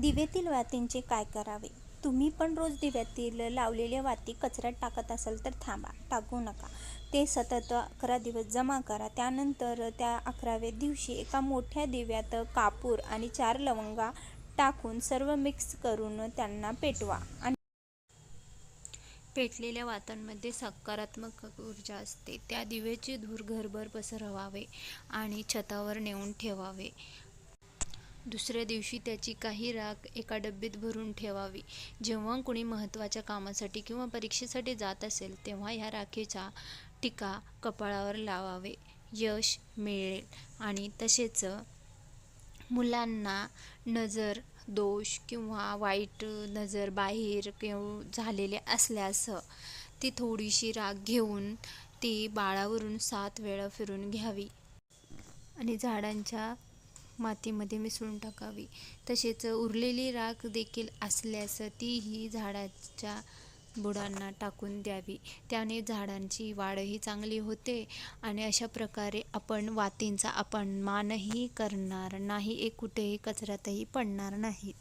दिव्यातील वातींचे काय करावे? तुम्ही पण रोज दिव्यातील लावलेल्या वाती कचऱ्यात टाकत असाल तर थांबा टाकू नका. ते सतत अकरा दिवस जमा करा. त्यानंतर त्या अकराव्या दिवशी एका मोठ्या दिव्यात कापूर आणि चार लवंगा टाकून सर्व मिक्स करून त्यांना पेटवा. आणि पेटलेल्या वातांमध्ये सकारात्मक ऊर्जा असते. त्या दिव्याचे धूर घरभर पसरवावे आणि छतावर नेऊन ठेवावे. दुसऱ्या दिवशी त्याची काही राख एका डब्यात भरून ठेवावी. जेव्हा कुणी महत्त्वाच्या कामासाठी किंवा परीक्षेसाठी जात असेल तेव्हा ह्या राखेचा टीका कपाळावर लावावे. यश मिळेल. आणि तसेच मुलांना नजर दोष किंवा वाईट नजर बाहेर किंवा झालेले असल्यास ती थोडीशी राख घेऊन ती बाळावरून सात वेळा फिरून घ्यावी. आणि झाडांच्या मातीमध्ये मिसळून टाकावी. तसेच उरलेली राख देखील असल्यास तीही झाडाच्या बुडांना टाकून द्यावी. त्याने झाडांची वाढही चांगली होते आणि अशा प्रकारे आपण वातींचा अपमानही करणार नाही. एक कुठेही कचऱ्यातही पडणार नाही.